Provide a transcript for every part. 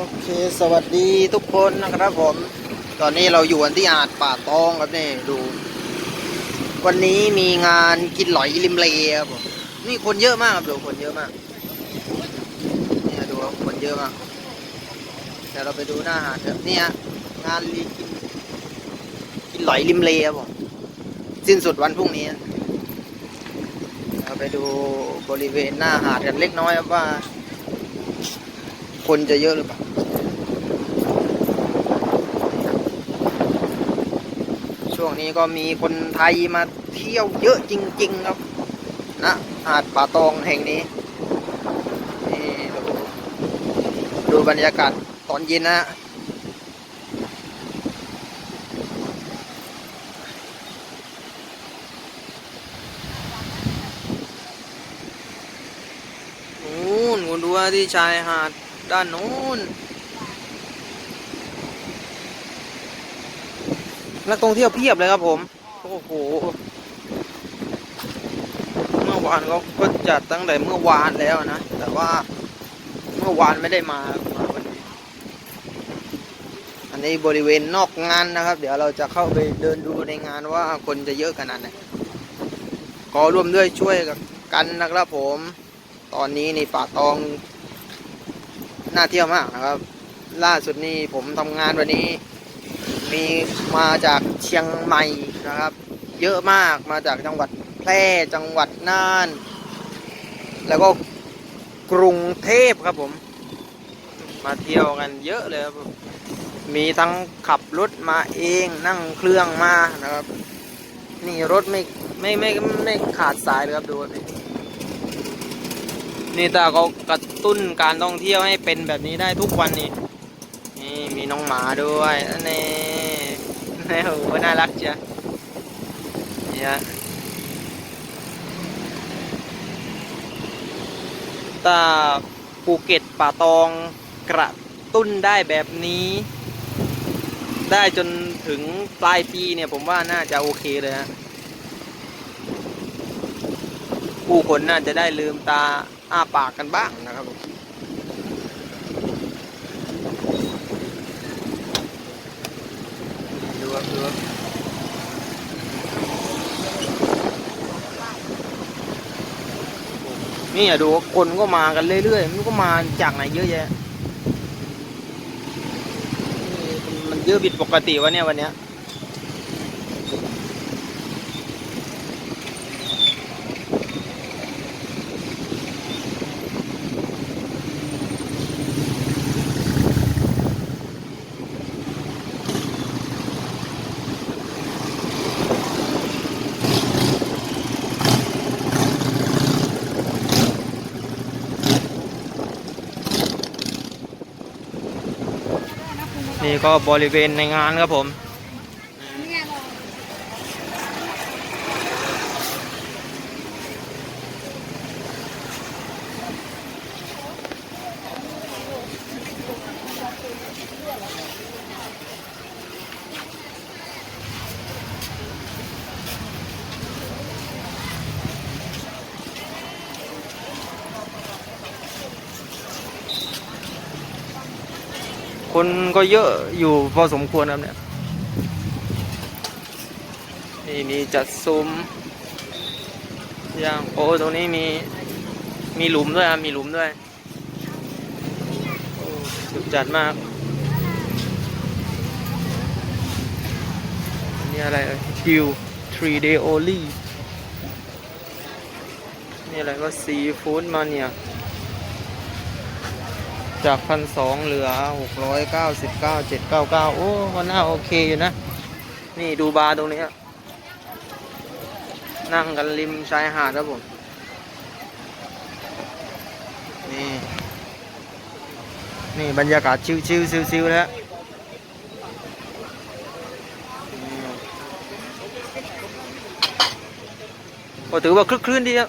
โอเคสวัสดีทุกคนนะครับผม ตอนนี้เราอยู่กันที่หาดป่าตองครับนี่ดู วันนี้มีงานกินหลอยริมเลครับผมนี่คนเยอะมากครับดูคนเยอะมากเนี่ยดูครับคนเยอะมากเดี๋ยวเราไปดูหน้าหาดครับเนี่ยงานกินกินหลอยริมเลครับผมสิ้นสุดวันพรุ่งนี้เราไปดูบริเวณหน้าหาดกันเล็กน้อยครับว่า คนจะเยอะหรือเปล่าช่วงนี้ก็มีคนไทยมาเที่ยวเยอะจริง ๆ ครับนะหาดป่าตองแห่งนี้นี่ดูดูบรรยากาศตอนเย็นนะฮะนู้นคุณดูว่าที่ชายหาด ด้านนู้นนักท่องเที่ยวเพียบเลยครับผม โอ้โห เมื่อวานเขาก็จัดตั้งแต่เมื่อวานแล้วนะ แต่ว่าเมื่อวานไม่ได้มามาวันนี้ อันนี้บริเวณนอกงานนะครับ เดี๋ยวเราจะเข้าไปเดินดูในงานว่าคนจะเยอะขนาดไหนขอร่วมด้วยช่วยกันนะครับผม ตอนนี้ในป่าตอง น่าเที่ยวมากนะครับ ล่าสุดนี่ผมทำงานวันนี้ มีมาจากเชียงใหม่นะครับ เยอะมากมาจากจังหวัดแพร่จังหวัดน่าน แล้วก็กรุงเทพครับผม มาเที่ยวกันเยอะเลยครับมีทั้งขับรถมาเองนั่งเครื่องมานะครับ นี่รถไม่ไม่ไม่ไม่ไม่ขาดสายเลยครับดูนี่ นี่ต่เขากระตุ้นการท่องเที่ยวให้เป็นแบบนี้ได้ทุกวันนี่นี่มีน้องหมาด้วยนี่นี่โอ้โหน่ารักจ้ะเนี่ยถ้าภูเก็ตป่าตองกระตุ้นได้แบบนี้ ได้จนถึงปลายปีเนี่ยผมว่าน่าจะโอเคเลยฮะผู้คนน่าจะได้ลืมตา อ้าปากกันบ้างนะครับดูครับดูครับนี่อะดูคนก็มากันเรื่อยๆมันก็มาจากไหนเยอะแยะมันเยอะผิดปกติวะเนี่ยวันเนี้ย นี่ก็บริเวณในงานครับผม คนก็เยอะอยู่พอสมควรครับเนี่ยนี่มีจัดซุ้มอย่างโอ้ตรงนี้มีมีหลุมด้วยครับมีหลุมด้วยโอ้สุดจัดมากนี่อะไรเอ่ยดิว three day only นี่อะไรก็ซีฟู้ดมาเนี่ย จากพันสองเหลือหกร้อยเก้าสิบเก้าเจ็ดเก้าเก้าโอ้ก็น่าโอเคอยู่นะ นี่ดูบาร์ตรงนี้นั่งกันริมชายหาดครับผม นี่ นี่บรรยากาศชิวชิวซิวๆแล้วก็ถือว่าคลึกคลื้นดีครับ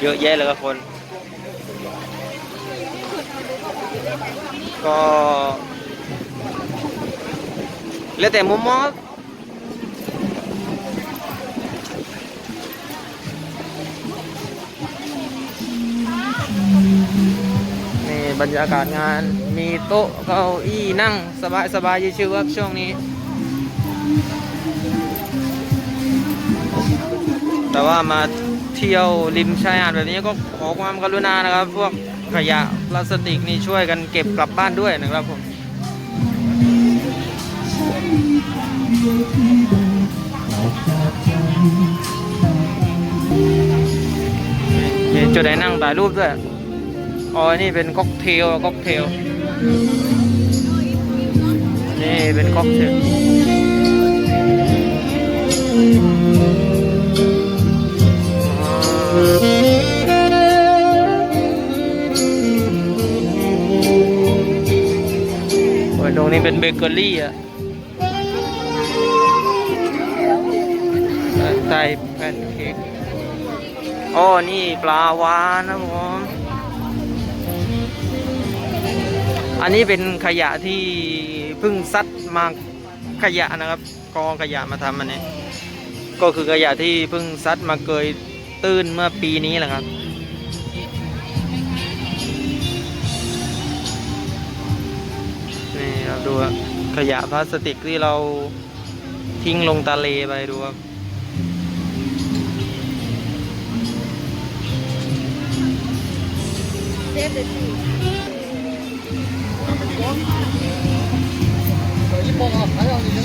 เยอะแยะเลยครับคน ก็ แล้วแต่มุมมองนี่บรรยากาศงาน มีโต๊ะเก้าอี้นั่ง สบายสบายๆชิวๆครับช่วงนี้ แต่ว่ามา เที่ยวริมชายหาดแบบนี้ก็ขอความกรุณานะครับ พวกขยะพลาสติกนี่ช่วยกันเก็บกลับบ้านด้วยนะครับผมมีจุดไหนนั่งถ่ายรูปด้วยอ๋อนี่เป็นค็อกเทลค็อกเทลนี่เป็นค็อกเทล ตรงนี้เป็นเบเกอรี่อะใส่แผ่นเค้กอ๋อ นี่ปลาวานนะผม อันนี้เป็นขยะที่เพิ่งซัดมาขยะนะครับ กองขยะมาทำอันนี้ ก็คือขยะที่เพิ่งซัดมาเกย ตื้นเมื่อปีนี้แหละครับ นี่ครับดูครับขยะพลาสติกที่เราทิ้งลงทะเลไปดูครับนี่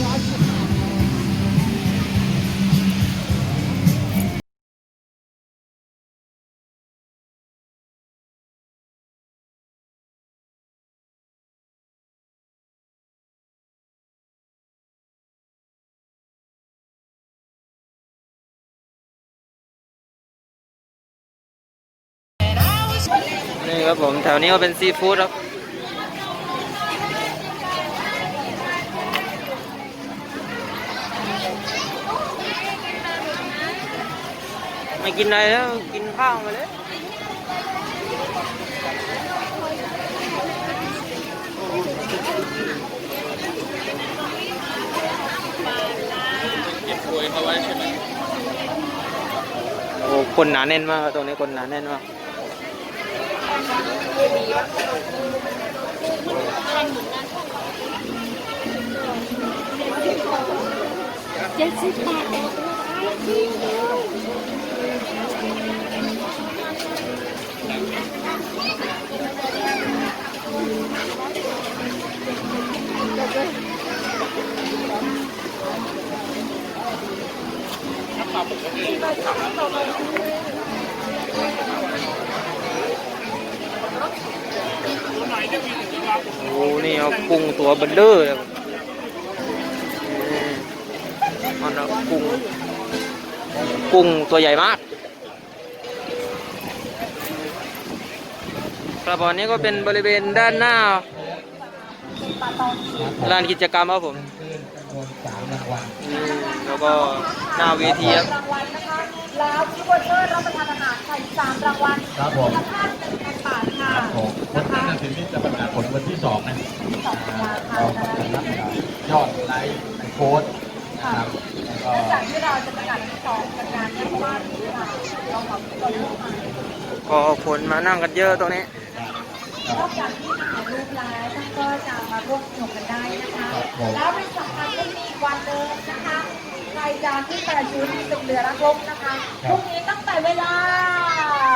ครั บผมแถวนี้ก็เป็นซีฟู้ดครับไม่กินอะไรแล้วกินข้าวมาเลยโอ้คนหนาแน่นมากครับตรงนี้คนหนาแน่นมาก เจ็ดสิบบาทเองจริง โอ้นี่เอากุ้งตัวเบลเลอร์เลยครับนี่มันเอากุ้ง กุ้งตัวใหญ่มากครับวันนี้ก็เป็นบริเวณด้านหน้าลานกิจกรรมครับผมอืมแล้วก็หน้าเวทีครับรางวัลนะคะแล้วพี่วอเตอร์รับประทานอาหารไข่สามรางวัลครับผมมูลค่าหนึ่งพันบาทค่ะครับผมผลนะการคะ ตัดสินนี่จะประกาศผลวันที่สองนะสองสัปดาห์ค่ะเราก็จะนับยอดไลค์ในโค้ดนะครับแล้วก็เนื่องจากที่เราจะประกาศที่สองกันงานเนี่ยเพราะว่าค่ะเราขอตัวเลือกมาก็คนมานั่งกันเยอะตรงนี้นอกจากที่ถ่ายรูปแล้วท่านก็จะมาร่วมสนุกกันได้นะคะ แล้วเป็นสำคัญก็มีอีกวันเดิมนะคะใครจะที่ประชุมเป็นเรือรักลบนะคะพรุ่งนี้ตั้งแต่เวลา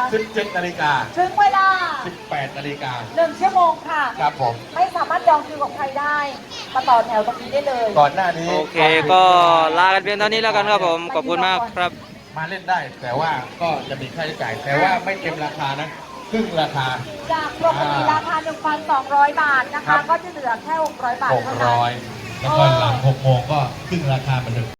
17นาฬิกาถึงเวลา 18นาฬิกาหนึ่งชั่วโมงค่ะ ครับผม ไม่สามารถจองคิวกับใครได้มาต่อแถวตรงนี้ได้เลยก่อนหน้านี้โอเคก็ลากันเพียงเท่านี้แล้วกันครับผม ขอบคุณมากครับ มาเล่นได้ แต่ว่าก็จะมีค่าใช้จ่าย แต่ว่าไม่เต็มราคานะครึ่งราคา จากปกติราคา 1,200 บาทนะครัคะ บ ก็จะเหลือแค่ 600 บาทเท่านั้น 600แล้วก็หลัง6โมงก็ครึ่งราคาเหมือนเดิม